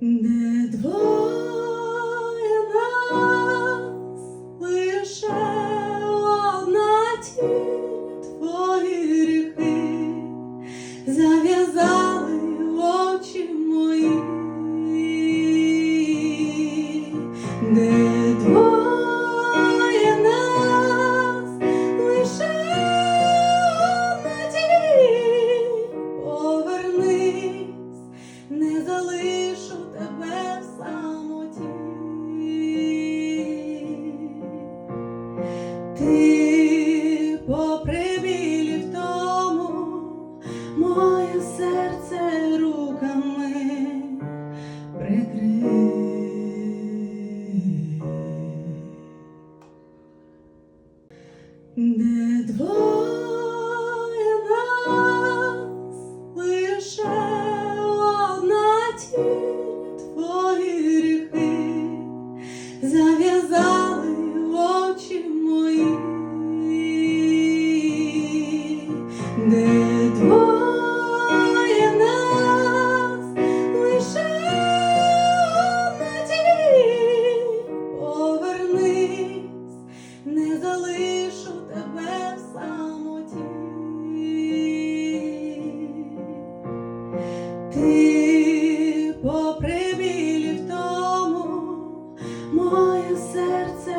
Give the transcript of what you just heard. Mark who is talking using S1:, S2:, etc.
S1: Не двоє не залишу тебе в самоті. Ти попри білі в тому, моє серце руками прикрий. Не двоє Не двоє нас, лише повернись, не залишу тебе в самоті. Ти попри в тому, моє серце